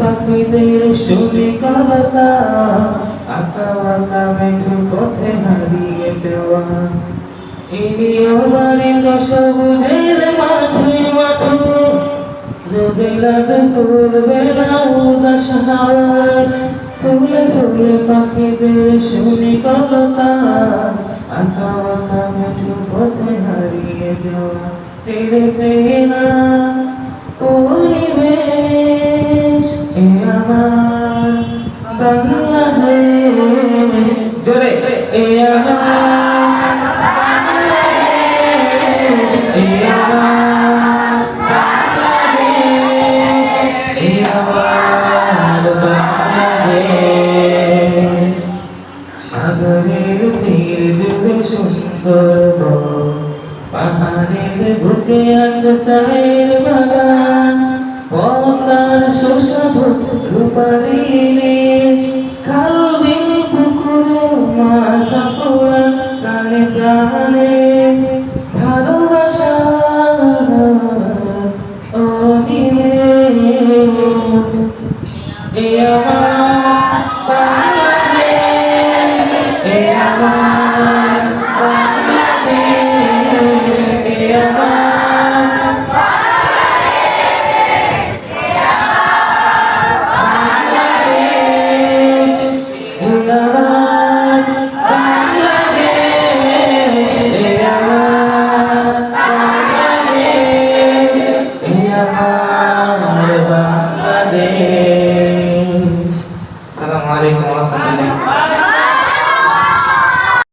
পাখিদের সুরে কলতা আঁকা আঁকা মেঘে পথে হারিয়ে যাওয়া ইলিও বাড়িল সবুজের মাঠে মাথু রোদেলা দুপুর বেলা উদাস হাওয়ার তুলে তুলে পাখিদের সুরে কলতা আঁকা আঁকা মেঘে পথে চেয়ে না পাহাড়ের বুকে আছে চায়ের বাগান পদ্মার শোষাব রূপালী Yeah. محمد السلام عليكم ورحمة الله